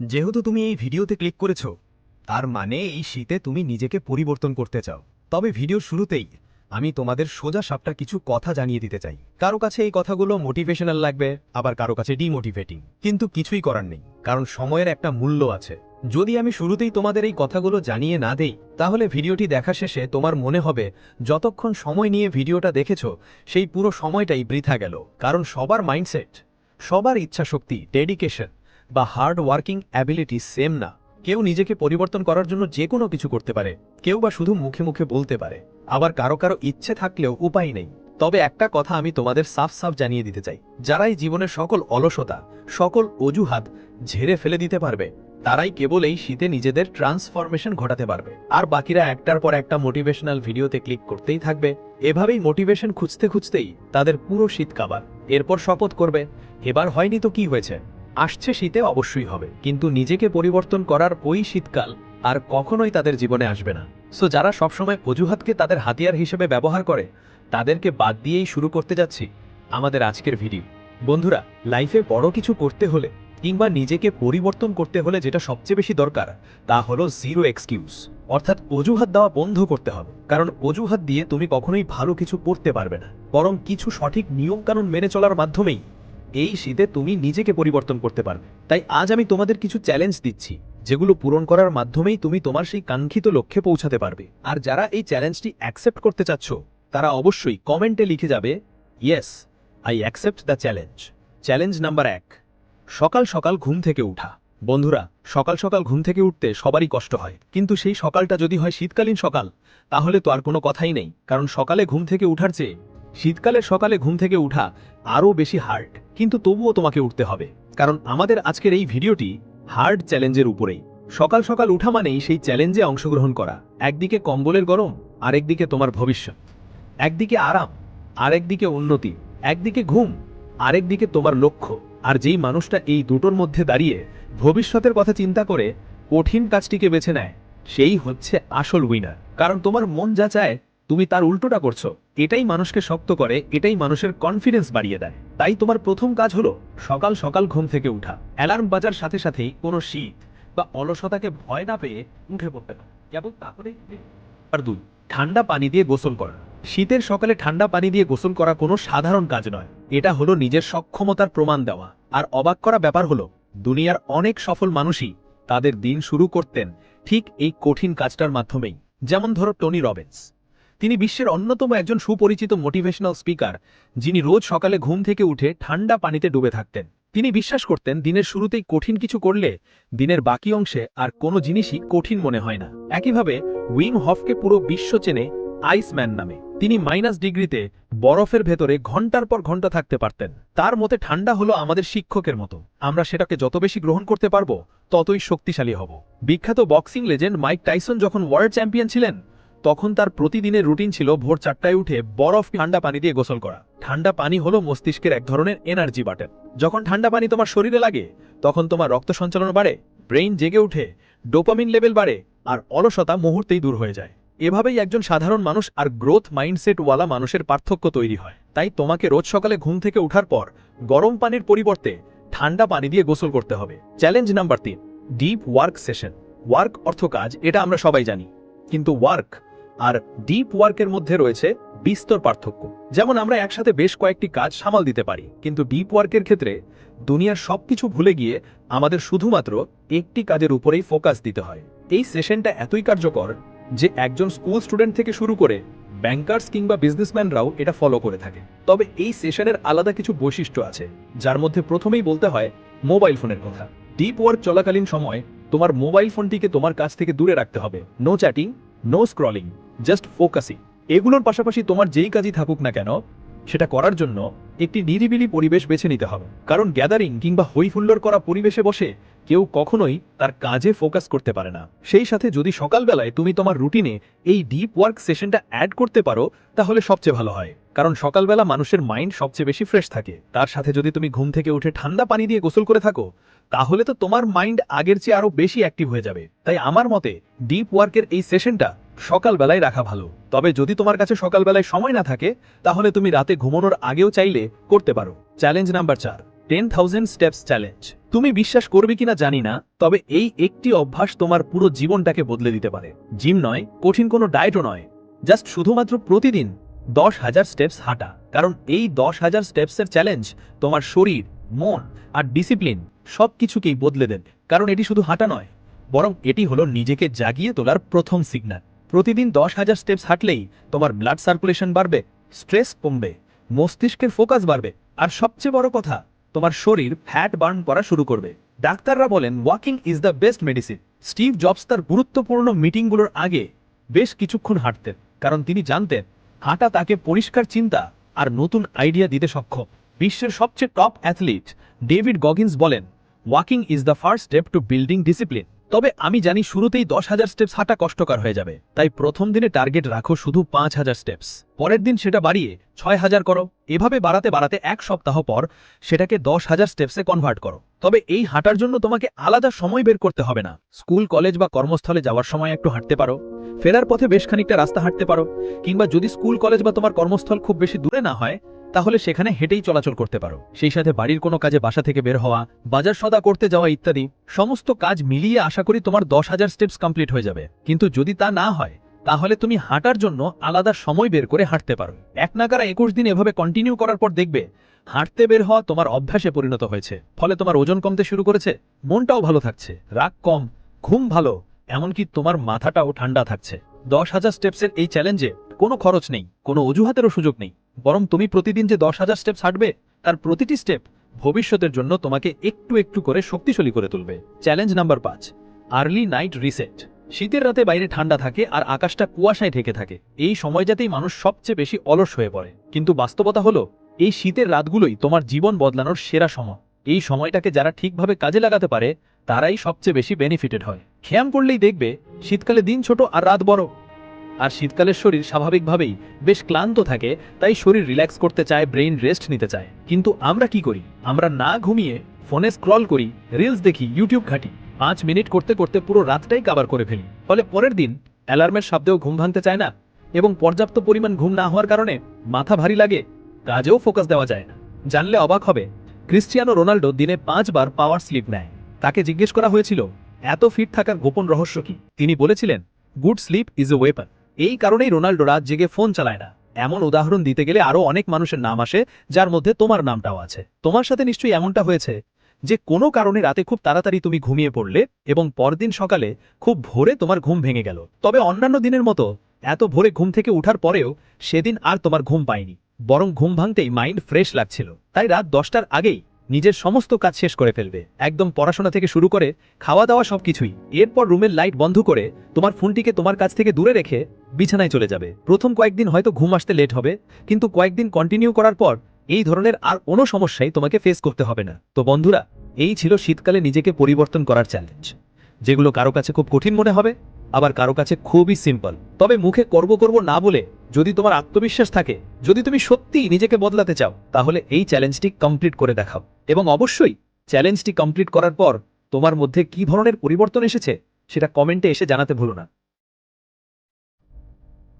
যেহেতু তুমি এই ভিডিওতে ক্লিক করেছ, তার মানে এই শীতে তুমি নিজেকে পরিবর্তন করতে চাও। তবে ভিডিওর শুরুতেই আমি তোমাদের সোজা সাপটা কিছু কথা জানিয়ে দিতে চাই। কারও কাছে এই কথাগুলো মোটিভেশনাল লাগবে, আবার কারও কাছে ডিমোটিভেটিং। কিন্তু কিছুই করার নেই, কারণ সময়ের একটা মূল্য আছে। যদি আমি শুরুতেই তোমাদের এই কথাগুলো জানিয়ে না দেই, তাহলে ভিডিওটি দেখা শেষে তোমার মনে হবে, যতক্ষণ সময় নিয়ে ভিডিওটা দেখেছ, সেই পুরো সময়টাই বৃথা গেল। কারণ সবার মাইন্ডসেট, সবার ইচ্ছাশক্তি, ডেডিকেশন বা হার্ড ওয়ার্কিং অ্যাবিলিটি সেম না। কেউ নিজেকে পরিবর্তন করার জন্য যে কোনো কিছু করতে পারে। কেউ বা শুধু মুখে মুখে বলতে পারে। আবার কারও কারও ইচ্ছে থাকলেও উপায় নেই। তবে একটা কথা আমি তোমাদের সাফ সাফ জানিয়ে দিতে চাই। যারাই জীবনের সকল অলসতা, সকল অজুহাত ঝেড়ে ফেলে দিতে পারবে, তারাই কেবল এই শীতে নিজেদের ট্রান্সফরমেশন ঘটাতে পারবে। আর বাকিরা একটার পর একটা মোটিভেশনাল ভিডিওতে ক্লিক করতেই থাকবে। এভাবেই মোটিভেশন খুঁজতে খুঁজতেই তাদের পুরো শীত কাবার। এরপর শপথ করবে, এবার হয়নি তো কি হয়েছে? আসছে শীতে অবশ্যই হবে, কিন্তু নিজেকে পরিবর্তন করার ওই শীতকাল আর কখনোই তাদের জীবনে আসবে না। সো যারা সবসময় অজুহাতকে তাদের হাতিয়ার হিসেবে ব্যবহার করে, তাদেরকে বাদ দিয়েই শুরু করতে যাচ্ছি আমাদের আজকের ভিডিও। বন্ধুরা লাইফে বড় কিছু করতে হলে কিংবা নিজেকে পরিবর্তন করতে হলে যেটা সবচেয়ে বেশি দরকার, তা হলো জিরো এক্সকিউজ অর্থাৎ অজুহাত দেওয়া বন্ধ করতে হবে, কারণ অজুহাত দিয়ে তুমি কখনোই ভালো কিছু করতে পারবে না। বরং কিছু সঠিক নিয়মকানুন মেনে চলার মাধ্যমেই এই শীতে তুমি নিজেকে পরিবর্তন করতে পারবে। তাই আজ আমি তোমাদের কিছু চ্যালেঞ্জ দিচ্ছি, যেগুলো পূরণ করার মাধ্যমেই তুমি তোমার সেই কাঙ্ক্ষিত লক্ষ্যে পৌঁছাতে পারবে। আর যারা এই চ্যালেঞ্জটি অ্যাকসেপ্ট করতে চাচ্ছ, তারা অবশ্যই কমেন্টে লিখে যাবে yes I accept the challenge challenge number এক, সকাল সকাল ঘুম থেকে উঠা। বন্ধুরা, সকাল সকাল ঘুম থেকে উঠতে সবারই কষ্ট হয়। কিন্তু সেই সকালটা যদি হয় শীতকালীন সকাল, তাহলে তো আর কোনো কথাই নেই। কারণ সকালে ঘুম থেকে উঠার চেয়ে শীতকালের সকালে ঘুম থেকে উঠা আরও বেশি হার্ড কিন্তু তবুও তোমাকে উঠতে হবে। কারণ আমাদের আজকের এই ভিডিওটি হার্ড চ্যালেঞ্জের উপরেই। সকাল সকাল উঠা মানেই সেই চ্যালেঞ্জে অংশগ্রহণ করা। একদিকে কম্বলের গরম, আরেকদিকে তোমার ভবিষ্যৎ। একদিকে আরাম, আরেকদিকে উন্নতি, একদিকে ঘুম, আরেকদিকে তোমার লক্ষ্য। আর যেই মানুষটা এই দুটোর মধ্যে দাঁড়িয়ে ভবিষ্যতের কথা চিন্তা করে কঠিন কাজটিকে বেছে নেয়, সেই হচ্ছে আসল উইনার কারণ তোমার মন যা চায়, তুমি তার উল্টোটা করছ। এটাই মানুষকে শক্ত করে, এটাই মানুষের কনফিডেন্স বাড়িয়ে দেয়। তাই তোমার প্রথম কাজ হলো সকাল সকাল ঘুম থেকে উঠা। অ্যালার্ম বাজার সাথে সাথেই কোনো শীত বা অলসতাকে ভয় না পেয়ে উঠে পড়তে পারে। কেবল তাহলে আর দুই, ঠান্ডা পানি দিয়ে গোসল করা। শীতের সকালে ঠান্ডা পানি দিয়ে গোসল করা কোনো সাধারণ কাজ নয়। এটা হলো নিজের সক্ষমতার প্রমাণ দেওয়া। আর অবাক করা ব্যাপার হলো, দুনিয়ার অনেক সফল মানুষই তাদের দিন শুরু করতেন ঠিক এই কঠিন কাজটার মাধ্যমেই। যেমন ধরো টনি রবিন্স। তিনি বিশ্বের অন্যতম একজন সুপরিচিত মোটিভেশনাল স্পিকার যিনি রোজ সকালে ঘুম থেকে উঠে ঠান্ডা পানিতে ডুবে থাকতেন। তিনি বিশ্বাস করতেন দিনের শুরুতেই কঠিন কিছু করলে দিনের বাকি অংশে আর কোনো জিনিসই কঠিন মনে হয় না। একইভাবে উইম হফকে পুরো বিশ্ব চেনে আইসম্যান নামে। তিনি মাইনাস ডিগ্রিতে বরফের ভেতরে ঘণ্টার পর ঘণ্টা থাকতে পারতেন। তার মতে ঠান্ডা হলো আমাদের শিক্ষকের মতো। আমরা সেটাকে যত বেশি গ্রহণ করতে পারব, ততই শক্তিশালী হব। বিখ্যাত বক্সিং লেজেন্ড মাইক টাইসন যখন ওয়ার্ল্ড চ্যাম্পিয়ন ছিলেন তখন তার প্রতিদিনের রুটিন ছিল ভোর চারটায় উঠে বরফ ঠান্ডা পানি দিয়ে গোসল করা। ঠান্ডা পানি হলো মস্তিষ্কের এক ধরনের এনার্জি বাটন যখন ঠান্ডা পানি তোমার শরীরে লাগে, তখন তোমার রক্ত সঞ্চালন বাড়ে ব্রেইন জেগে উঠে ডোপামিন লেভেল বাড়ে, আর অলসতা মুহূর্তেই দূর হয়ে যায়। এভাবেই একজন সাধারণ মানুষ আর গ্রোথ মাইন্ডসেটওয়ালা মানুষের পার্থক্য তৈরি হয়। তাই তোমাকে রোজ সকালে ঘুম থেকে ওঠার পর গরম পানির পরিবর্তে ঠান্ডা পানি দিয়ে গোসল করতে হবে। চ্যালেঞ্জ নাম্বার তিন ডিপ ওয়ার্ক সেশন ওয়ার্ক অর্থ কাজ, এটা আমরা সবাই জানি। কিন্তু ওয়ার্ক আর ডিপ ওয়ার্কের মধ্যে রয়েছে বিস্তর পার্থক্য। যেমন আমরা একসাথে বেশ কয়েকটি কাজ সামাল দিতে পারি, কিন্তু ডিপ ওয়ার্কের ক্ষেত্রে দুনিয়ার সবকিছু ভুলে গিয়ে আমাদের শুধুমাত্র একটি কাজের উপরেই ফোকাস দিতে হয়। এই সেশনটা এতই কার্যকর যে একজন স্কুল স্টুডেন্ট থেকে শুরু করে ব্যাংকার্স কিংবা বিজনেসম্যানরাও এটা ফলো করে থাকে। তবে এই সেশনের আলাদা কিছু বৈশিষ্ট্য আছে, যার মধ্যে প্রথমেই বলতে হয় মোবাইল ফোনের কথা। ডিপ ওয়ার্ক চলাকালীন সময় তোমার মোবাইল ফোনটিকে তোমার কাছ থেকে দূরে রাখতে হবে। No chatting no scrolling just focusing এগুলোর পাশাপাশি তোমার যেই কাজই থাকুক না কেন, সেটা করার জন্য একটি নিরিবিলি পরিবেশ বেছে নিতে হবে। কারণ গ্যাদারিং কিংবা হইহুল্লোড় করা পরিবেশে বসে কেউ কখনোই তার কাজে ফোকাস করতে পারে না। সেই সাথে যদি সকালবেলায় তুমি তোমার রুটিনে এই ডিপ ওয়ার্ক সেশনটা অ্যাড করতে পারো, তাহলে সবচেয়ে ভালো হয়। কারণ সকালবেলা মানুষের মাইন্ড সবচেয়ে বেশি ফ্রেশ থাকে। তার সাথে যদি তুমি ঘুম থেকে উঠে ঠান্ডা পানি দিয়ে গোসল করে থাকো, তাহলে তো তোমার মাইন্ড আগের চেয়ে আরও বেশি অ্যাক্টিভ হয়ে যাবে। তাই আমার মতে ডিপ ওয়ার্কের এই সেশনটা সকালবেলায় রাখা ভালো। তবে যদি তোমার কাছে সকালবেলায় সময় না থাকে, তাহলে তুমি রাতে ঘুমানোর আগেও চাইলে করতে পারো। চ্যালেঞ্জ নাম্বার চার টেন থাউজেন্ড স্টেপস চ্যালেঞ্জ তুমি বিশ্বাস করবে কিনা জানি না, তবে এই একটি অভ্যাস তোমার পুরো জীবনটাকে বদলে দিতে পারে। জিম নয়, কঠিন কোনো ডায়েটও নয়। জাস্ট শুধুমাত্র প্রতিদিন দশ হাজার স্টেপস হাঁটা। কারণ এই দশ হাজার স্টেপসের চ্যালেঞ্জ তোমার শরীর, মন আর ডিসিপ্লিন সব কিছুকেই বদলে দেন কারণ এটি শুধু হাঁটা নয়, বরং এটি হলো নিজেকে জাগিয়ে তোলার প্রথম সিগন্যাল প্রতিদিন দশ হাজার স্টেপস হাঁটলেই তোমার ব্লাড সার্কুলেশন বাড়বে স্ট্রেস কমবে, মস্তিষ্কের ফোকাস বাড়বে, আর সবচেয়ে বড় কথা, তোমার শরীর ফ্যাট বার্ন করা শুরু করবে। ডাক্তাররা বলেন walking is the best medicine Steve Jobs তার গুরুত্বপূর্ণ মিটিংগুলোর আগে বেশ কিছুক্ষণ হাঁটতেন, কারণ তিনি জানতেন, হাঁটা তাকে পরিষ্কার চিন্তা আর নতুন আইডিয়া দিতে সক্ষম। বিশ্বের সবচেয়ে টপ অ্যাথলিট ডেভিড গগিন্স বলেন walking is the first step to building discipline তবে আমি জানি শুরুতেই দশ হাজার স্টেপস হাঁটা কষ্টকর হয়ে যাবে। তাই প্রথম দিনে টার্গেট রাখো শুধু পাঁচ হাজার স্টেপস পরের দিন সেটা বাড়িয়ে ছয় হাজার করো। এভাবে বাড়াতে বাড়াতে এক সপ্তাহ পর সেটাকে দশ হাজার স্টেপসে কনভার্ট করো। তবে এই হাঁটার জন্য তোমাকে আলাদা সময় বের করতে হবে না। স্কুল কলেজ বা কর্মস্থলে যাওয়ার সময় একটু হাঁটতে পারো। ফেরার পথে বেশ খানিকটা রাস্তা হাঁটতে পারো। কিংবা যদি স্কুল কলেজ বা তোমার কর্মস্থল খুব বেশি দূরে না হয় তাহলে সেখানে হেঁটেই চলাচল করতে পারো। সেই সাথে বাড়ির কোনো কাজে বাসা থেকে বের হওয়া, বাজার সদা করতে যাওয়া ইত্যাদি সমস্ত কাজ মিলিয়ে আশা করি তোমার দশ হাজার স্টেপস কমপ্লিট হয়ে যাবে। কিন্তু যদি তা না হয়, তাহলে তুমি হাঁটার জন্য আলাদা সময় বের করে হাঁটতে পারো। এক নাগারা একুশ দিন এভাবে কন্টিনিউ করার পর দেখবে, হাঁটতে বের হওয়া তোমার অভ্যাসে পরিণত হয়েছে। ফলে তোমার ওজন কমতে শুরু করেছে, মনটাও ভালো থাকছে, রাগ কম, ঘুম ভালো, এমনকি তোমার মাথাটাও ঠান্ডা থাকছে। দশ হাজার স্টেপসের এই চ্যালেঞ্জে কোনো খরচ নেই, কোনো অজুহাতেরও সুযোগ নেই। বরং তুমি প্রতিদিন যে দশ হাজার স্টেপস হাঁটবে তার প্রতিটি স্টেপ ভবিষ্যতের জন্য তোমাকে একটু একটু করে শক্তিশালী করে তুলবে। চ্যালেঞ্জ নাম্বার পাঁচ আর্লি নাইট রিসেট শীতের রাতে বাইরে ঠান্ডা থাকে আর আকাশটা কুয়াশায় ঢেকে থাকে। এই সময়টাতেই মানুষ সবচেয়ে বেশি অলস হয়ে পড়ে। কিন্তু বাস্তবতা হলো, এই শীতের রাতগুলোই তোমার জীবন বদলানোর সেরা সময়। এই সময়টাকে যারা ঠিকভাবে কাজে লাগাতে পারে, তারাই সবচেয়ে বেশি বেনিফিটেড হয়। খেয়াম করলেই দেখবে, শীতকালে দিন ছোট আর রাত বড়। আর শীতকালের শরীর স্বাভাবিকভাবেই বেশ ক্লান্ত থাকে, তাই শরীর রিল্যাক্স করতে চায়, ব্রেইন রেস্ট নিতে চায়। কিন্তু আমরা কি করি? আমরা না ঘুমিয়ে ফোনে স্ক্রল করি, রিলস দেখি, ইউটিউব ঘাঁটি, পাঁচ মিনিট করতে করতে পুরো রাতটাই কাবার করে ফেলি। ফলে পরের দিন অ্যালার্মের শব্দেও ঘুম ভাঙতে চায় না এবং পর্যাপ্ত পরিমাণ ঘুম না হওয়ার কারণে মাথা ভারী লাগে, কাজেও ফোকাস দেওয়া যায় না। জানলে অবাক হবে, ক্রিস্টিয়ানো রোনাল্ডো দিনে পাঁচবার পাওয়ার স্লিপ নেয়। তাকে জিজ্ঞেস করা হয়েছিল, এত ফিট থাকার গোপন রহস্য কি? তিনি বলেছিলেন, good sleep is a weapon. এই কারণেই রোনাল্ডো রাত জেগে ফোন চালায় না। এমন উদাহরণ দিতে গেলে আরও অনেক মানুষের নাম আসে, যার মধ্যে তোমার নামটাও আছে। তোমার সাথে নিশ্চয়ই এমনটা হয়েছে যে কোনো কারণে রাতে খুব তাড়াতাড়ি তুমি ঘুমিয়ে পড়লে এবং পরদিন সকালে খুব ভোরে তোমার ঘুম ভেঙে গেল। তবে অন্যান্য দিনের মতো এত ভোরে ঘুম থেকে উঠার পরেও সেদিন আর তোমার ঘুম পায়নি। বরং ঘুম ভাঙতেই মাইন্ড ফ্রেশ লাগছিল। তাই রাত দশটার আগেই নিজের সমস্ত কাজ শেষ করে ফেলবে। একদম পড়াশোনা থেকে শুরু করে খাওয়া দাওয়া সবকিছুই। এরপর রুমের লাইট বন্ধ করে তোমার ফোনটিকে তোমার কাছ থেকে দূরে রেখে বিছানায় চলে যাবে। প্রথম কয়েকদিন হয়তো ঘুম আসতে লেট হবে, কিন্তু কয়েকদিন কন্টিনিউ করার পর এই ধরনের আর কোনো সমস্যাই তোমাকে ফেস করতে হবে না। তো বন্ধুরা, এই ছিল শীতকালে নিজেকে পরিবর্তন করার চ্যালেঞ্জ যেগুলো কারও কাছে খুব কঠিন মনে হবে, আবার কারও কাছে খুবই সিম্পল তবে মুখে করব করব না বলে যদি তোমার আত্মবিশ্বাস থাকে, যদি তুমি সত্যিই নিজেকে বদলাতে চাও, তাহলে এই চ্যালেঞ্জটি কমপ্লিট করে দেখাও। এবং অবশ্যই চ্যালেঞ্জটি কমপ্লিট করার পর তোমার মধ্যে কি ধরনের পরিবর্তন এসেছে, সেটা কমেন্টে এসে জানাতে ভুলো না।